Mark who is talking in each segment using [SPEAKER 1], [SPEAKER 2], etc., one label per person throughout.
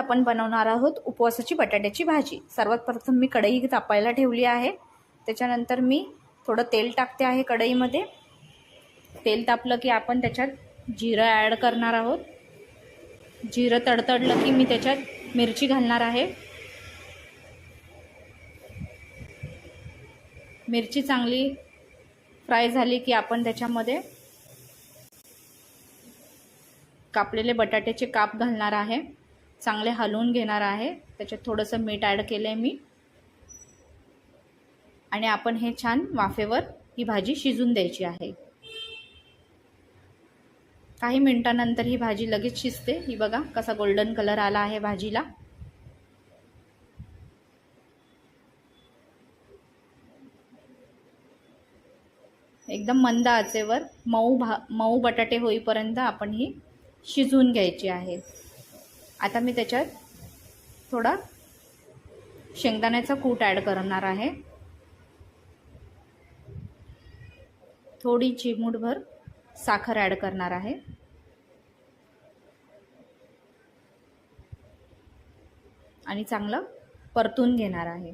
[SPEAKER 1] आपण बनवणार आहोत उपवासाची बटाट्याची भाजी. सर्वात प्रथम मी कढई तापायला ठेवली आहे. त्याच्यानंतर मी थोडं तेल टाकते आहे कढईमध्ये. तेल तापलं की आपण त्याच्यात जिरं ॲड करणार आहोत. जिरं तडतडलं की मी त्याच्यात मिरची घालणार आहे. मिरची चांगली फ्राय झाली की आपण त्याच्यामध्ये कापलेले बटाट्याचे काप घालणार आहे. चांगले हलवून घेणार आहे. त्याच्यात थोडंसं मीठ ॲड केलं आहे मी. आणि आपण हे छान वाफेवर ही भाजी शिजून द्यायची आहे. काही मिनटानंतर ही भाजी लगेच शिजते. ही बघा कसा गोल्डन कलर आला आहे भाजीला. एकदम मंद आचेवर मऊ भा मऊ बटाटे होईपर्यंत आपण ही शिजवून घ्यायची आहे. आता मी त्याच्यात थोडा शेंगदाण्याचा कूट ॲड करणार आहे. थोडी चिमूटभर साखर ॲड करणार आहे. आणि चांगलं परतून घेणार आहे.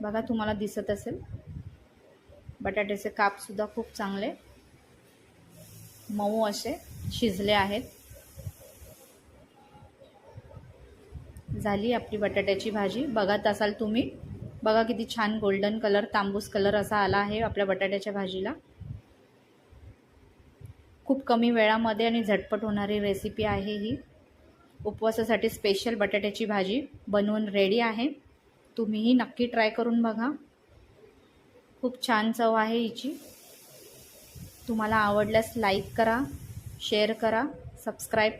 [SPEAKER 1] बघा तुम्हाला दिसत असेल. बटाट्याचे कापसुद्धा खूप चांगले मऊ असे शिजले आहेत. झाली आपली बटाट्याची भाजी. बघत असाल तुम्ही. बघा किती छान गोल्डन कलर तांबूस कलर असा आला आहे आपल्या बटाट्याच्या भाजीला. खूप कमी वेळामध्ये आणि झटपट होणारी रेसिपी आहे ही. उपवासासाठी स्पेशल बटाट्याची भाजी बनवून रेडी आहे. तुम्हीही नक्की ट्राय करून बघा. खूप छान चव आहे हिची. तुम्हाला आवडल्यास लाईक करा शेअर करा सबस्क्राईब